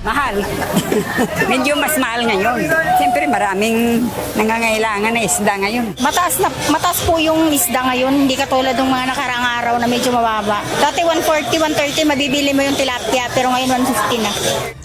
Mahal. Medyo mas mahal ngayon. Siyempre maraming nangangailangan na isda ngayon. Mataas na mataas po yung isda ngayon, hindi katulad ng mga nakarang araw na medyo mababa. Dati 140, 130 mabibili mo yung tilapia pero ngayon 150 na.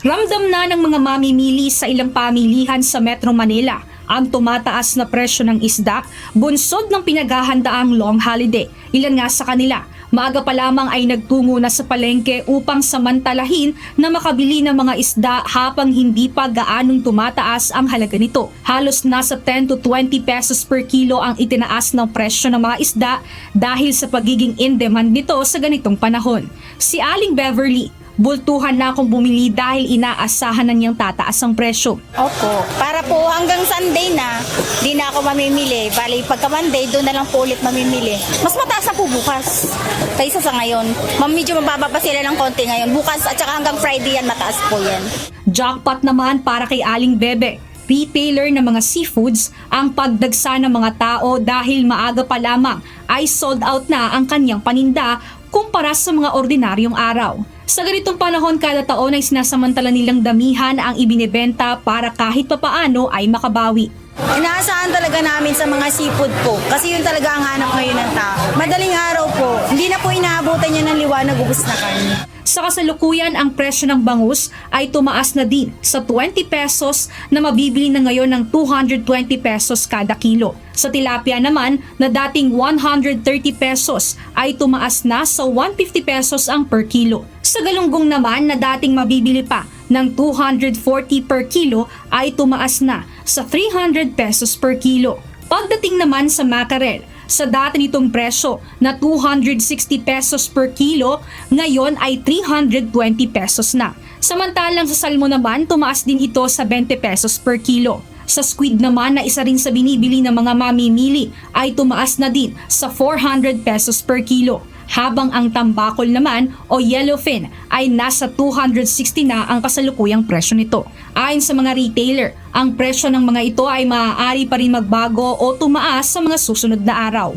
Ramdam na ng mga mamimili sa ilang pamilihan sa Metro Manila ang tumataas na presyo ng isda, bunsod ng pinaghahandaang long holiday. Ilan nga sa kanila, maaga pa lamang ay nagtungo na sa palengke upang samantalahin na makabili ng mga isda habang hindi pa gaanong tumataas ang halaga nito. Halos nasa 10 to 20 pesos per kilo ang itinaas ng presyo ng mga isda dahil sa pagiging in-demand nito sa ganitong panahon. Si Aling Beverly, bultuhan na akong bumili dahil inaasahan na niyang tataas ang presyo. Opo. Para po hanggang Sunday na, di na ako mamimili. Bali, pagka Monday, doon na lang po ulit mamimili. Mas mataas na po bukas kaysa sa ngayon. Ma'am, medyo mababa pa sila ng konti ngayon. Bukas at saka hanggang Friday yan, mataas po yan. Jackpot naman para kay Aling Bebe. Retailer ng mga seafoods ang pagdagsa ng mga tao dahil maaga pa lamang ay sold out na ang kanyang paninda kumpara sa mga ordinaryong araw. Sa ganitong panahon kada taon ay sinasamantala nilang damihan ang ibinebenta para kahit papaano ay makabawi. Inaasahan talaga namin sa mga seafood po kasi yun talaga ang hanap ngayon ng tao. Madaling araw po, hindi na po inaabutan niya ng liwanag ubus na kanya. Sa kasalukuyan, ang presyo ng bangus ay tumaas na din sa 20 pesos na mabibili na ngayon ng 220 pesos kada kilo. Sa tilapia naman, na dating 130 pesos ay tumaas na sa 150 pesos ang per kilo. Sa galunggong naman na dating mabibili pa ng 240 per kilo ay tumaas na sa 300 pesos per kilo. Pagdating naman sa mackerel, sa dati nitong presyo na 260 pesos per kilo, ngayon ay 320 pesos na. Samantalang sa salmo naman, tumaas din ito sa 20 pesos per kilo. Sa squid naman na isa rin sa binibili ng mga mamimili ay tumaas na din sa 400 pesos per kilo. Habang ang tambakol naman o yellowfin ay nasa 260 na ang kasalukuyang presyo nito. Ayon sa mga retailer, ang presyo ng mga ito ay maaari pa rin magbago o tumaas sa mga susunod na araw.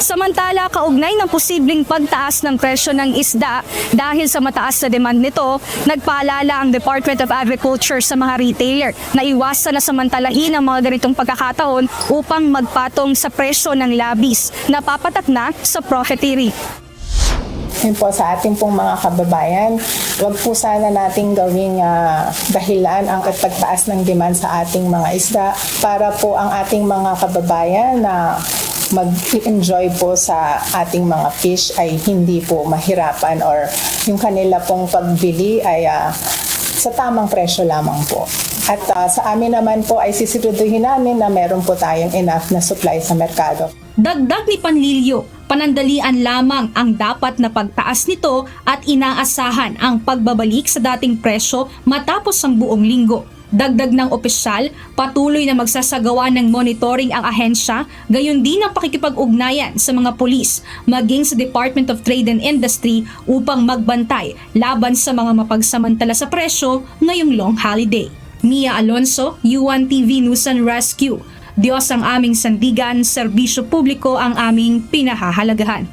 Samantala, kaugnay ng posibleng pagtaas ng presyo ng isda dahil sa mataas na demand nito, nagpaalala ang Department of Agriculture sa mga retailer na iwasan na samantalahin ang mga ganitong pagkakataon upang magpatong sa presyo ng labis na papatak na sa profiteering. Yun po sa ating pong mga kababayan, wag po sana nating gawing ah, dahilan ang pagtaas ng demand sa ating mga isda para po ang ating mga kababayan na mag-enjoy po sa ating mga fish ay hindi po mahirapan or yung kanila pong pagbili ay ah, sa tamang presyo lamang po. At ah, sa amin naman po ay sisiguruduhin namin na meron po tayong enough na supply sa merkado. Dagdag ni Panlilio, panandalian lamang ang dapat na pagtaas nito at inaasahan ang pagbabalik sa dating presyo matapos ang buong linggo. Dagdag ng opisyal, patuloy na magsasagawa ng monitoring ang ahensya, gayon din ang pakikipag-ugnayan sa mga pulis, maging sa Department of Trade and Industry upang magbantay laban sa mga mapagsamantala sa presyo ngayong long holiday. Mia Alonso, UNTV TV News and Rescue. Diyos ang aming sandigan, serbisyo publiko ang aming pinahahalagahan.